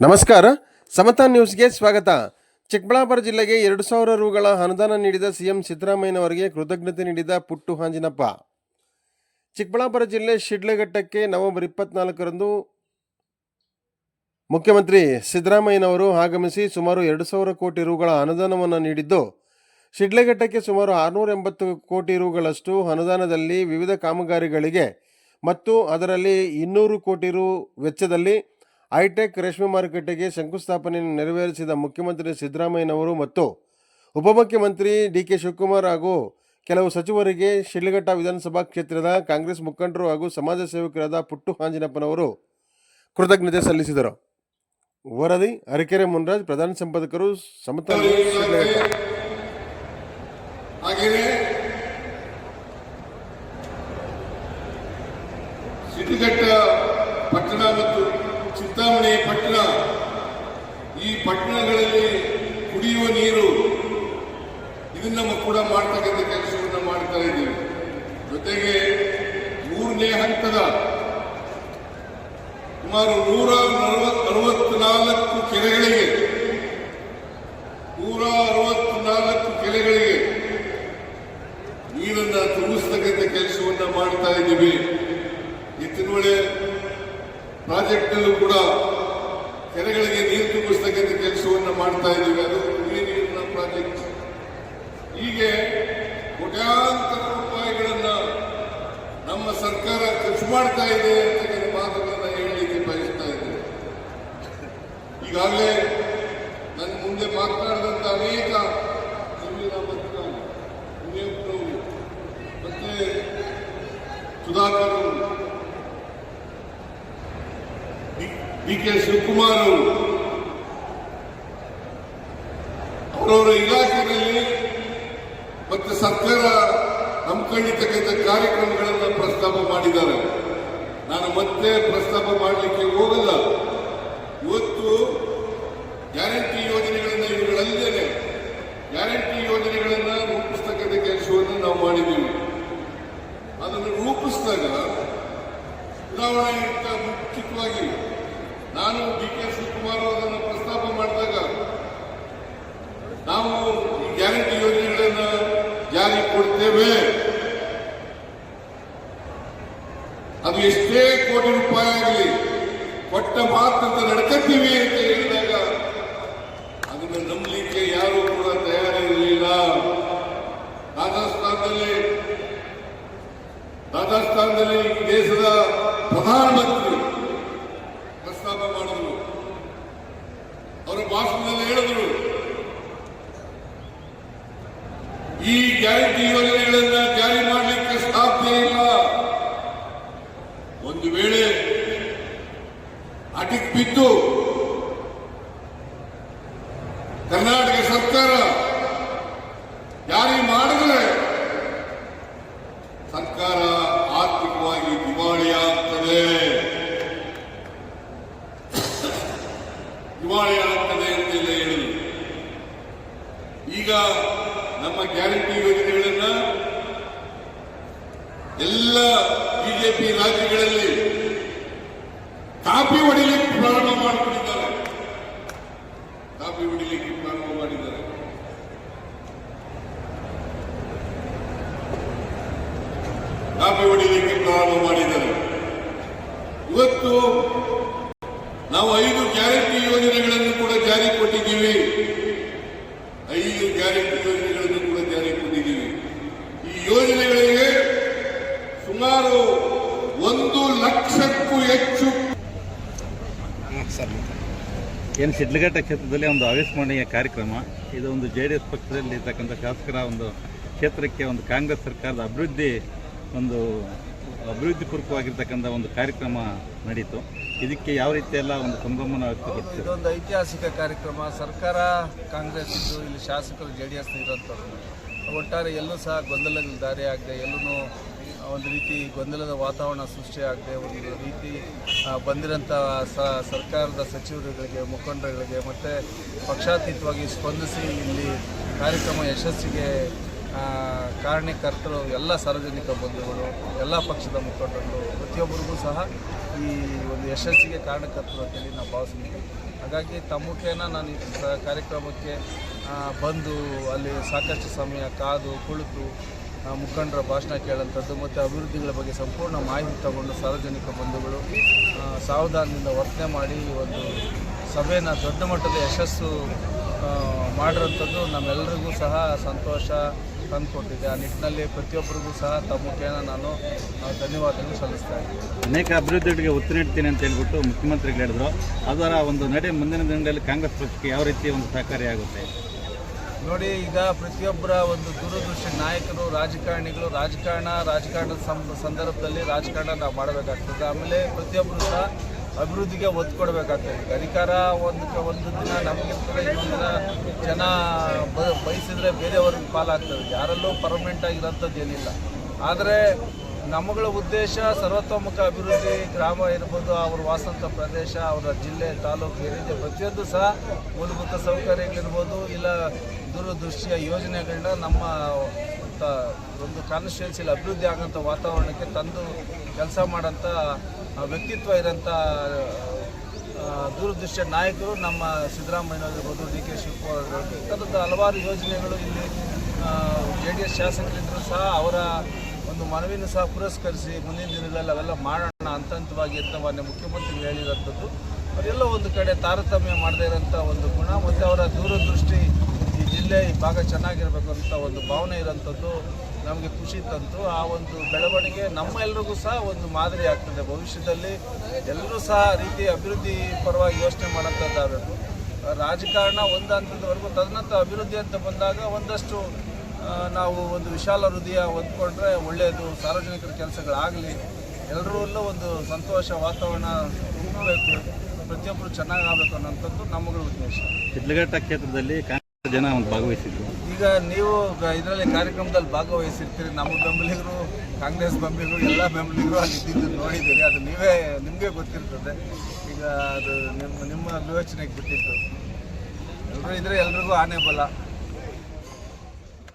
ನಮಸ್ಕಾರ. ಸಮತಾ ನ್ಯೂಸ್ಗೆ ಸ್ವಾಗತ. ಚಿಕ್ಕಬಳ್ಳಾಪುರ ಜಿಲ್ಲೆಗೆ ಎರಡು ಸಾವಿರ ರುಗಳ ಅನುದಾನ ನೀಡಿದ ಸಿಎಂ ಸಿದ್ದರಾಮಯ್ಯನವರಿಗೆ ಕೃತಜ್ಞತೆ ನೀಡಿದ ಪುಟ್ಟು ಹಾಂಜಿನಪ್ಪ. ಚಿಕ್ಕಬಳ್ಳಾಪುರ ಜಿಲ್ಲೆ ಶಿಡ್ಲಘಟ್ಟಕ್ಕೆ ನವೆಂಬರ್ ಇಪ್ಪತ್ನಾಲ್ಕರಂದು ಮುಖ್ಯಮಂತ್ರಿ ಸಿದ್ದರಾಮಯ್ಯನವರು ಆಗಮಿಸಿ ಸುಮಾರು ಎರಡು ಸಾವಿರ ಕೋಟಿ ರುಗಳ ಅನುದಾನವನ್ನು ನೀಡಿದ್ದು, ಶಿಡ್ಲಘಟ್ಟಕ್ಕೆ ಸುಮಾರು ಆರುನೂರ ಎಂಬತ್ತು ಕೋಟಿ ರುಗಳಷ್ಟು ಅನುದಾನದಲ್ಲಿ ವಿವಿಧ ಕಾಮಗಾರಿಗಳಿಗೆ ಮತ್ತು ಅದರಲ್ಲಿ ಇನ್ನೂರು ಕೋಟಿ ರು ವೆಚ್ಚದಲ್ಲಿ ಹೈಟೆಕ್ ರೇಷ್ಮೆ ಮಾರುಕಟ್ಟೆಗೆ ಶಂಕುಸ್ಥಾಪನೆ ನೆರವೇರಿಸಿದ ಮುಖ್ಯಮಂತ್ರಿ ಸಿದ್ದರಾಮಯ್ಯನವರು ಮತ್ತು ಉಪಮುಖ್ಯಮಂತ್ರಿ ಡಿ ಕೆ ಶಿವಕುಮಾರ್ ಹಾಗೂ ಕೆಲವು ಸಚಿವರಿಗೆ ಶಿಡ್ಲಘಟ್ಟ ವಿಧಾನಸಭಾ ಕ್ಷೇತ್ರದ ಕಾಂಗ್ರೆಸ್ ಮುಖಂಡರು ಹಾಗೂ ಸಮಾಜ ಸೇವಕರಾದ ಪುಟ್ಟು ಹಾಂಜಿನಪ್ಪನವರು ಕೃತಜ್ಞತೆ ಸಲ್ಲಿಸಿದರು. ವರದಿ, ಅರಕೆರೆ ಮುನ್ರಾಜ್, ಪ್ರಧಾನ ಸಂಪಾದಕರು ಸಮತ ಹಾಗೆಯೇ ಸಿದ್ಧಘಟ್ಟ ಪಟ್ಟಣ ಮತ್ತು ಚಿಂತಾಮಣಿ ಪಟ್ಟಣ, ಈ ಪಟ್ಟಣಗಳಲ್ಲಿ ಕುಡಿಯುವ ನೀರು ಇದನ್ನ ಕೂಡ ಮಾಡ್ತಕ್ಕಂಥ ಕೆಲಸವನ್ನು ಮಾಡ್ತಾ ಇದ್ದೀವಿ. ಜೊತೆಗೆ ಮೂರನೇ ಹಂತದ ಸುಮಾರು ನೂರ ಅರವತ್ನಾಲ್ಕು ಕೆರೆಗಳಿಗೆ, ನೂರ ಅರವತ್ನಾಲ್ಕು ಕೆರೆಗಳಿಗೆ ನೀರನ್ನು ತುಂಬಿಸ್ತಕ್ಕಂಥ ಕೆಲಸವನ್ನು ಮಾಡ್ತಾ ಇದ್ದೀವಿ. ಪ್ರಾಜೆಕ್ಟ್ ನಲ್ಲೂ ಕೂಡ ಕೆರೆಗಳಿಗೆ ನೀರು ತುಂಬಿಸ್ತಕ್ಕಂಥ ಕೆಲಸವನ್ನು ಮಾಡ್ತಾ ಇದ್ದೀವಿ. ಅದು ಕುಡಿಯ ನೀರಿನ ಪ್ರಾಜೆಕ್ಟ್. ಹೀಗೆ ಕೋಟ್ಯಾಂತರ ರೂಪಾಯಿಗಳನ್ನ ನಮ್ಮ ಸರ್ಕಾರ ಖರ್ಚು ಮಾಡ್ತಾ ಇದೆ ಅಂತಕ್ಕಂಥ ಮಾತುಗಳನ್ನ ಹೇಳಲಿಕ್ಕೆ ಬಯಸ್ತಾ ಇದ್ದೇವೆ ಈಗಾಗಲೇ ಡಿ ಕೆ ಶಿವಕುಮಾರ್ ಅವರು. ಅವರವರ ಇಲಾಖೆಯಲ್ಲಿ ಮತ್ತೆ ಸರ್ಕಾರ ಹಮ್ಮಿಕೊಂಡಿರ್ತಕ್ಕಂಥ ಕಾರ್ಯಕ್ರಮಗಳನ್ನು ಪ್ರಸ್ತಾಪ ಮಾಡಿದ್ದಾರೆ. ನಾನು ಮತ್ತೆ ಪ್ರಸ್ತಾಪ ಮಾಡಲಿಕ್ಕೆ ಹೋಗಲ್ಲ. ಇವತ್ತು ಗ್ಯಾರಂಟಿ ಯೋಜನೆಗಳನ್ನು ಇವುಗಳಲ್ಲದೆ ಗ್ಯಾರಂಟಿ ಯೋಜನೆಗಳನ್ನು ರೂಪಿಸ್ತಕ್ಕಂಥ ಕೆಲಸವನ್ನು ನಾವು ಮಾಡಿದ್ದೀವಿ. ಅದನ್ನು ರೂಪಿಸಿದಾಗ ಚುನಾವಣೆಗಿಂತ ಮುಂಚಿತವಾಗಿ ನಾನು ಡಿ ಕೆ ಶಿವಕುಮಾರ್ ಅದನ್ನು ಪ್ರಸ್ತಾಪ ಮಾಡಿದಾಗ ನಾವು ಈ ಗ್ಯಾರಂಟಿ ಯೋಜನೆಗಳನ್ನು ಜಾರಿ ಕೊಡ್ತೇವೆ. ಅದು ಎಷ್ಟೇ ಕೋಟಿ ರೂಪಾಯಿ ಆಗಲಿ, ಕೊಟ್ಟ ಮಾತಂತ ನಡ್ಕತ್ತೀವಿ ಅಂತ ಹೇಳಿದಾಗ ಅದನ್ನು ನಂಬಲಿಕ್ಕೆ ಯಾರೂ ಕೂಡ ತಯಾರಿರಲಿಲ್ಲ. ರಾಜಸ್ಥಾನದಲ್ಲಿ ರಾಜಸ್ಥಾನದಲ್ಲಿ ದೇಶದ ಪ್ರಧಾನಮಂತ್ರಿ ಪ್ರಸ್ತಾಪ ಮಾಡಿದ್ರು. ಅವರು ಭಾಷಣದಲ್ಲಿ ಹೇಳಿದ್ರು, ಈ ಗ್ಯಾರಂಟಿ ಯೋಜನೆಗಳನ್ನ ಜಾರಿ ಮಾಡಲಿಕ್ಕೆ ಸಾಧ್ಯ ಇಲ್ಲ. ಒಂದು ವೇಳೆ ಅಟಿಕ್ ಬಿದ್ದು ಕರ್ನಾಟಕ ಸರ್ಕಾರ ಜಾರಿ ಮಾಡಿದ್ರೆ ಸರ್ಕಾರ ಆರ್ಥಿಕವಾಗಿ ದಿವಾಳಿಯಾಗ್ತದೆ ದಿವಾಳಿಯಾಗ್ತದೆ ಅಂತೆಲ್ಲ ಹೇಳಿದ್ರು ಈಗ ನಮ್ಮ ಗ್ಯಾರಂಟಿ ಯೋಜನೆಗಳನ್ನ ಎಲ್ಲ ಬಿಜೆಪಿ ರಾಜ್ಯಗಳಲ್ಲಿ ಕಾಪಿ ಹೊಡಿಲಿಕ್ಕೆ ಪ್ರಾರಂಭ ಮಾಡಿಕೊಂಡಿದ್ದಾರೆ. ಕಾಪಿ ಹೊಡಿಲಿಕ್ಕೆ ಪ್ರಾರಂಭ ಮಾಡಿದ್ದಾರೆ. ಕಾಪಿ ಹೊಡಿಲಿಕ್ಕೆ ಪ್ರಾರಂಭ ಮಾಡಿದ್ದಾರೆ. ಇವತ್ತು ನಾವು ಐದು ಗ್ಯಾರಂಟಿ ಯೋಜನೆಗಳನ್ನು ಕೂಡ ಜಾರಿ ಕೊಟ್ಟಿದ್ದೀವಿ. ಐದು ಗ್ಯಾರಂಟಿ ಯೋಜನೆಗಳನ್ನು ಕೂಡ ಜಾರಿ ಕೊಟ್ಟಿದ್ದೀವಿ ಈ ಯೋಜನೆಗಳಿಗೆ ಸುಮಾರು ಒಂದು ಲಕ್ಷಕ್ಕೂ ಹೆಚ್ಚು. ಏನು ಶಿಡ್ಲಘಟ್ಟ ಕ್ಷೇತ್ರದಲ್ಲಿ ಒಂದು ಅವಿಸ್ಮರಣೀಯ ಕಾರ್ಯಕ್ರಮ ಇದು ಒಂದು ಜೆ ಡಿ ಎಸ್ ಪಕ್ಷದಲ್ಲಿ ಇರ್ತಕ್ಕಂಥ ಶಾಸಕರ ಒಂದು ಕ್ಷೇತ್ರಕ್ಕೆ ಒಂದು ಕಾಂಗ್ರೆಸ್ ಸರ್ಕಾರದ ಅಭಿವೃದ್ಧಿ ಒಂದು ಅಭಿವೃದ್ಧಿ ಪೂರ್ವಕವಾಗಿರ್ತಕ್ಕಂಥ ಒಂದು ಕಾರ್ಯಕ್ರಮ ನಡೀತು. ಇದಕ್ಕೆ ಯಾವ ರೀತಿ ಎಲ್ಲ ಒಂದು ಸಂಭ್ರಮನ ವ್ಯಕ್ತಪಡಿಸಿದೆ ಇದೊಂದು ಐತಿಹಾಸಿಕ ಕಾರ್ಯಕ್ರಮ. ಸರ್ಕಾರ ಕಾಂಗ್ರೆಸ್ ಇದ್ದು ಇಲ್ಲಿ ಶಾಸಕರು ಜೆ ಡಿ ಎಸ್ ಇರೋಂಥವ್ರು ಒಟ್ಟಾರೆ ಎಲ್ಲೂ ಸಹ ಗೊಂದಲಗಳು ದಾರಿ ಆಗದೆ ಎಲ್ಲೂ ಒಂದು ರೀತಿ ಗೊಂದಲದ ವಾತಾವರಣ ಸೃಷ್ಟಿಯಾಗದೆ ಒಂದು ರೀತಿ ಬಂದಿರೋಂಥ ಸರ್ಕಾರದ ಸಚಿವರುಗಳಿಗೆ, ಮುಖಂಡರುಗಳಿಗೆ ಮತ್ತು ಪಕ್ಷಾತೀತವಾಗಿ ಸ್ಪಂದಿಸಿ ಇಲ್ಲಿ ಕಾರ್ಯಕ್ರಮ ಯಶಸ್ಸಿಗೆ ಕಾರಣಕರ್ತರು ಎಲ್ಲ ಸಾರ್ವಜನಿಕ ಬಂಧುಗಳು, ಎಲ್ಲ ಪಕ್ಷದ ಮುಖಂಡರು, ಪ್ರತಿಯೊಬ್ಬರಿಗೂ ಸಹ ಈ ಒಂದು ಯಶಸ್ಸಿಗೆ ಕಾರಣಕರ್ತರು ಅಂತೇಳಿ ನಾವು ಭಾವಿಸ್ತೀವಿ. ಹಾಗಾಗಿ ತಮ್ಮ ಮುಖೇನ ನಾನು ಈ ಕಾರ್ಯಕ್ರಮಕ್ಕೆ ಬಂದು ಅಲ್ಲಿ ಸಾಕಷ್ಟು ಸಮಯ ಕಾದು ಕುಳಿತು ಮುಖಂಡರ ಭಾಷಣ ಕೇಳೋಂಥದ್ದು ಮತ್ತು ಅಭಿವೃದ್ಧಿಗಳ ಬಗ್ಗೆ ಸಂಪೂರ್ಣ ಮಾಹಿತಿ ತಗೊಂಡು ಸಾರ್ವಜನಿಕ ಬಂಧುಗಳು ಸಾವಧಾನದಿಂದ ವರ್ತನೆ ಮಾಡಿ ಈ ಒಂದು ಸಭೆಯನ್ನು ದೊಡ್ಡ ಮಟ್ಟದ ಯಶಸ್ಸು ಮಾಡಿರೋಂಥದ್ದು ನಮ್ಮೆಲ್ಲರಿಗೂ ಸಹ ಸಂತೋಷ ತಂದುಕೊಟ್ಟಿದೆ. ಆ ನಿಟ್ಟಿನಲ್ಲಿ ಪ್ರತಿಯೊಬ್ಬರಿಗೂ ಸಹ ತಮ್ಮ ಮುಖೇನ ನಾನು ಧನ್ಯವಾದಗಳು ಸಲ್ಲಿಸ್ತಾ ಇದ್ದೀನಿ. ಅನೇಕ ಅಭಿವೃದ್ಧಿಗಳಿಗೆ ಒತ್ತು ನೀಡ್ತೀನಿ ಅಂತ ಹೇಳ್ಬಿಟ್ಟು ಮುಖ್ಯಮಂತ್ರಿಗಳು ಹೇಳಿದ್ರು. ಅದರ ಒಂದು ನಡೆ ಮುಂದಿನ ದಿನಗಳಲ್ಲಿ ಕಾಂಗ್ರೆಸ್ ಪಕ್ಷಕ್ಕೆ ಯಾವ ರೀತಿ ಒಂದು ಸಹಕಾರಿಯಾಗುತ್ತೆ ನೋಡಿ, ಈಗ ಪ್ರತಿಯೊಬ್ಬರ ಒಂದು ದೂರದೃಷ್ಟಿ ನಾಯಕರು, ರಾಜಕಾರಣಿಗಳು, ರಾಜಕಾರಣ, ರಾಜಕಾರಣದ ಸಂದರ್ಭದಲ್ಲಿ ರಾಜಕಾರಣ ನಾವು ಮಾಡಬೇಕಾಗ್ತದೆ. ಆಮೇಲೆ ಪ್ರತಿಯೊಬ್ಬರು ಸಹ ಅಭಿವೃದ್ಧಿಗೆ ಒತ್ತು ಕೊಡಬೇಕಾಗ್ತದೆ. ಅಧಿಕಾರ ಒಂದು ಒಂದು ದಿನ ನಮಗಿರ್ತದೆ ಇನ್ನೊಂದು ದಿನ ಜನ ಬ, ಬಯಸಿದ್ರೆ ಬೇರೆಯವ್ರಿಗೆ ಪಾಲಾಗ್ತದೆ. ಯಾರಲ್ಲೂ ಪರ್ಮನೆಂಟ್ ಆಗಿರೋಂಥದ್ದು ಏನಿಲ್ಲ. ಆದರೆ ನಮ್ಮಗಳ ಉದ್ದೇಶ ಸರ್ವತೋಮುಖ ಅಭಿವೃದ್ಧಿ ಗ್ರಾಮ ಇರ್ಬೋದು, ಅವ್ರ ವಾಸಂತ ಪ್ರದೇಶ, ಅವರ ಜಿಲ್ಲೆ, ತಾಲೂಕು ಏನಿದೆ ಪ್ರತಿಯೊಂದು ಸಹ ಮೂಲಭೂತ ಸೌಕರ್ಯಗಳಿರ್ಬೋದು, ಇಲ್ಲ ದೂರದೃಷ್ಟಿಯ ಯೋಜನೆಗಳನ್ನ ನಮ್ಮ ಒಂದು ಕಾನ್ಸ್ಟಿಟ್ಯೂನ್ಸಿಲಿ ಅಭಿವೃದ್ಧಿ ಆಗೋಂಥ ವಾತಾವರಣಕ್ಕೆ ತಂದು ಕೆಲಸ ಮಾಡೋಂಥ ವ್ಯಕ್ತಿತ್ವ ಇರೋಂಥ ದೂರದೃಷ್ಟಿಯ ನಾಯಕರು ನಮ್ಮ ಸಿದ್ದರಾಮಯ್ಯನವರಿರ್ಬೋದು, ಡಿ ಕೆ ಶಿವಕುಮಾರ್ ಈ ಥರದ ಹಲವಾರು ಯೋಜನೆಗಳು ಇಲ್ಲಿ ಜೆ ಡಿ ಎಸ್ ಶಾಸಕರಿದ್ದರೂ ಸಹ ಅವರ ಒಂದು ಮನವಿಯನ್ನು ಸಹ ಪುರಸ್ಕರಿಸಿ ಮುಂದಿನ ದಿನಗಳಲ್ಲಿ ಅವೆಲ್ಲ ಮಾಡೋಣ ಹಂತ ಹಂತವಾಗಿ ಅಂತ ಮಾನ್ಯ ಮುಖ್ಯಮಂತ್ರಿಗಳು ಹೇಳಿರೋಂಥದ್ದು ಅವರೆಲ್ಲ ಒಂದು ಕಡೆ ತಾರತಮ್ಯ ಮಾಡದೇ ಇರೋಂಥ ಒಂದು ಗುಣ ಮತ್ತು ಅವರ ದೂರದೃಷ್ಟಿ ಈ ಜಿಲ್ಲೆ ಈ ಭಾಗ ಚೆನ್ನಾಗಿರಬೇಕು ಅಂತ ಒಂದು ಭಾವನೆ ಇರೋಂಥದ್ದು ನಮಗೆ ಖುಷಿ ತಂತು. ಆ ಒಂದು ಬೆಳವಣಿಗೆ ನಮ್ಮ ಎಲ್ರಿಗೂ ಸಹ ಒಂದು ಮಾದರಿ ಆಗ್ತದೆ. ಭವಿಷ್ಯದಲ್ಲಿ ಎಲ್ಲರೂ ಸಹ ರೀತಿ ಅಭಿವೃದ್ಧಿ ಪರವಾಗಿ ಯೋಚನೆ ಮಾಡೋಂಥದ್ದಾಗಬೇಕು ರಾಜಕಾರಣ ಒಂದು ಹಂತದವರೆಗೂ ತದನಂತರ ಅಭಿವೃದ್ಧಿ ಅಂತ ಬಂದಾಗ ಒಂದಷ್ಟು ನಾವು ಒಂದು ವಿಶಾಲ ಹೃದಯ ಹೊಂದ್ಕೊಂಡ್ರೆ ಒಳ್ಳೆಯದು ಸಾರ್ವಜನಿಕರ ಕೆಲಸಗಳಾಗಲಿ ಎಲ್ಲರಲ್ಲೂ ಒಂದು ಸಂತೋಷ ವಾತಾವರಣ ತುಂಬಬೇಕು ಪ್ರತಿಯೊಬ್ಬರು ಚೆನ್ನಾಗಿ ಆಗಬೇಕು ಅನ್ನೋಂಥದ್ದು ನಮ್ಮಗಳ ಉದ್ದೇಶ. ಶಿಡ್ಲಘಟ್ಟ ಕ್ಷೇತ್ರದಲ್ಲಿ ಕಾಂಗ್ರೆಸ್ ಜನ ಒಂದು ಭಾಗವಹಿಸಿದ್ರು. ಈಗ ನೀವು ಇದರಲ್ಲಿ ಕಾರ್ಯಕ್ರಮದಲ್ಲಿ ಭಾಗವಹಿಸಿರ್ತೀರಿ ನಮ್ಮ ಬೆಂಬಲಿಗರು ಕಾಂಗ್ರೆಸ್ ಬೆಂಬಲಿಗರು ಎಲ್ಲ ಬೆಂಬಲಿಗರು ಅಲ್ಲಿ ಇದ್ದಿದ್ದು ನೋಡಿದ್ದೀರಿ ಅದು ನೀವೇ ನಿಮಗೆ ಗೊತ್ತಿರ್ತದೆ. ಈಗ ಅದು ನಿಮ್ಮ ನಿಮ್ಮ ವಿವೇಚನೆಗೆ ಬಿಟ್ಟಿತ್ತು ಎಲ್ಲರೂ ಇದ್ರೆ ಎಲ್ರಿಗೂ ಆನೆ ಬಲ.